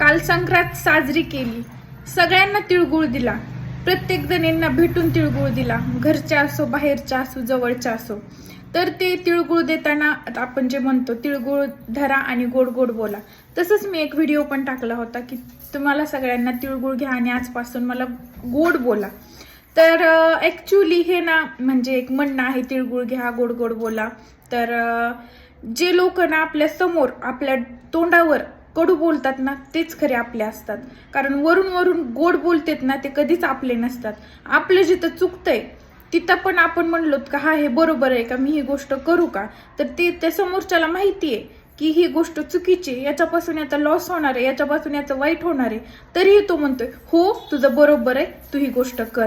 काल संक्रांत साजरी केली. सगळ्यांना तिळगुळ दिला. प्रत्येक जणींना भेटून तिळगुळ दिला. घरच्या असो बाहेरच्या असो जवळच्या असो. तर ते तिळगुळ देताना आपण जे म्हणतो तिळगुळ धरा आणि गोड गोड बोला. तसंच मी एक व्हिडिओ पण टाकला होता की तुम्हाला सगळ्यांना तिळगुळ घ्या आणि आजपासून मला गोड बोला. तर ॲक्च्युली हे ना म्हणजे एक म्हणणं आहे तिळगुळ घ्या गोड गोड बोला. तर जे लोक ना आपल्यासमोर आपल्या तोंडावर कडू बोलतात ना तेच खरे आपले असतात. कारण वरून वरून गोड बोलतेत ना ते कधीच आपले नसतात. आपलं जिथं चुकतंय तिथं पण आपण म्हणलो का हा हे बरोबर आहे का? मी ही गोष्ट करू का? तर ते त्या समोरच्याला माहिती आहे की ही गोष्ट चुकीची आहे, याच्यापासून याचा लॉस होणार आहे याच्यापासून याचं वाईट होणार आहे. तरीही तो म्हणतोय हो तुझं बरोबर आहे तू ही गोष्ट कर.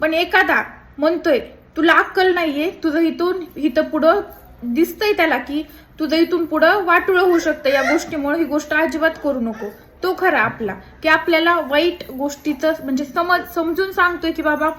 पण एखादा म्हणतोय तुला अक्कल नाहीये तुझं इथून इथं पुढं दिसतंय त्याला की तुझं इथून पुढं वाटुळं होऊ शकतं. या गोष्टीमुळे ही गोष्ट अजिबात करू नको. तो खरा आपला. की आपल्याला वाईट गोष्टीचं म्हणजे समज समजून सांगतोय की बाबा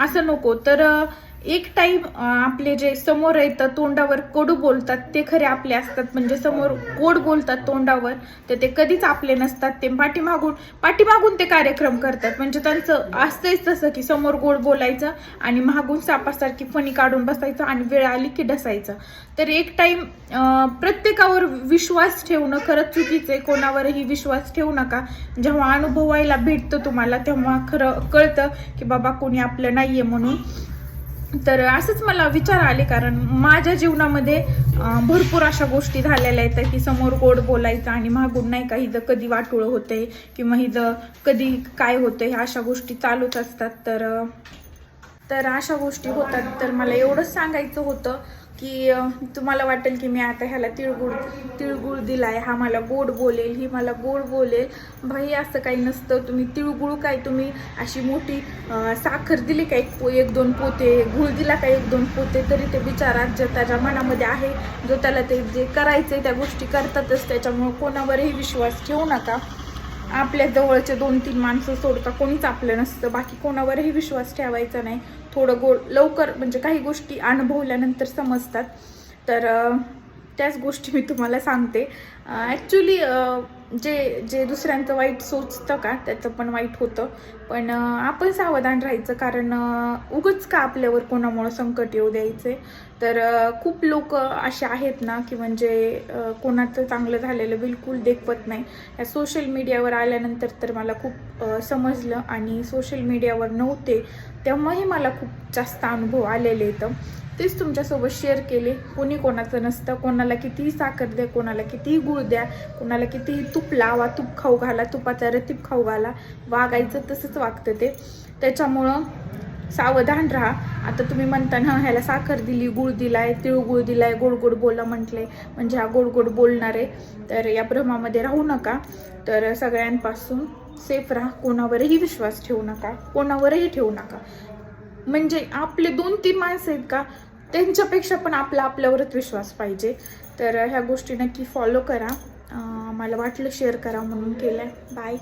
असं नको. तर एक टाईम आपले जे समोर येतं तोंडावर कडू बोलतात. ते खरे आपले असतात. म्हणजे समोर गोड बोलतात तोंडावर तर ते कधीच आपले नसतात. ते पाठीमागून पाठीमागून ते कार्यक्रम करतात. म्हणजे त्यांचं असतंच तसं की समोर गोड बोलायचं आणि मागून सापासारखी फणी काढून बसायचं आणि वेळ आली की डसायचं. तर एक टाईम प्रत्येकावर विश्वास ठेवणं खरंच चुकीचं आहे. कोणावरही विश्वास ठेवू नका. जेव्हा अनुभवायला भेटतं तुम्हाला तेव्हा खरं कळतं की बाबा कोणी आपलं नाहीये म्हणून. तर असंच मला विचार आले कारण माझ्या जीवनामध्ये भरपूर अशा गोष्टी झालेल्या आहेत की समोर गोड बोलायचं आणि मागून नाही का हिचं कधी वाटोळं होते किंवा हिजं कधी काय होतं ह्या अशा गोष्टी चालूच असतात. तर तर अशा गोष्टी होतात. तर मला एवढंच सांगायचं होतं की तुम्हाला वाटेल की मी आता ह्याला तिळगुळ तिळगुळ दिलाय. हा मला गोड बोलेल ही मला गोड बोलेल. भाई असं काही नसतं. तुम्ही तिळगुळ काय? तुम्ही अशी मोठी साखर दिली का? एक पो एक दोन पोते. गुळ दिला का? एक दोन पोते. तरी ते विचारात जे त्याच्या मनामध्ये आहे जो त्याला ते जे करायचं आहे त्या गोष्टी करतातच. त्याच्यामुळं कोणावरही विश्वास ठेवू नका. आपल्या जवळचे दोन तीन माणसं सोडता कोणीच आपलं नसतं. बाकी कोणावरही विश्वास ठेवायचा नाही. थोडं गोड लवकर म्हणजे काही गोष्टी अनुभवल्यानंतर समजतात. तर त्याच गोष्टी मी तुम्हाला सांगते. ॲक्च्युली जे जे दुसऱ्यांचं वाईट सोचतं का त्याचं पण वाईट होतं. पण आपण सावधान राहायचं कारण उगच का आपल्यावर कोणामुळं संकट येऊ द्यायचे? तर खूप लोक असे आहेत ना की म्हणजे कोणाचं चांगलं झालेलं बिलकुल देखवत नाही. या सोशल मीडियावर आल्यानंतर तर मला खूप समजलं आणि सोशल मीडियावर नव्हते तेव्हाही मला खूप जास्त अनुभव आलेले आहेत तेच तुमच्यासोबत शेअर केले. कोणी कोणाचं नसतं कोणाला कितीही साखर द्या कोणाला कितीही गुळ द्या कोणाला कितीही तूप लावा तूप खाऊ घाला तुपाचा रतीप खाऊ घाला वागायचं तसंच वागतं ते. त्याच्यामुळं सावधान राहा. आता तुम्ही म्हणता ना ह्याला साखर दिली गुळ दिलाय तिळगुळ दिलाय गोड गोड बोला म्हटले म्हणजे हा गोड गोड बोलणार आहे. तर या भ्रमामध्ये राहू नका. तर सगळ्यांपासून सेफ राहा. कोणावरही विश्वास ठेवू नका. कोणावरही ठेवू नका. म्हणजे आपले दोन तीन माणसं आहेत का? त्यांच्यापेक्षा पण आपला आपल्यावरच विश्वास पाहिजे. तर ह्या गोष्टी नक्की फॉलो करा. मला वाटलं शेअर करा म्हणून केलं बाय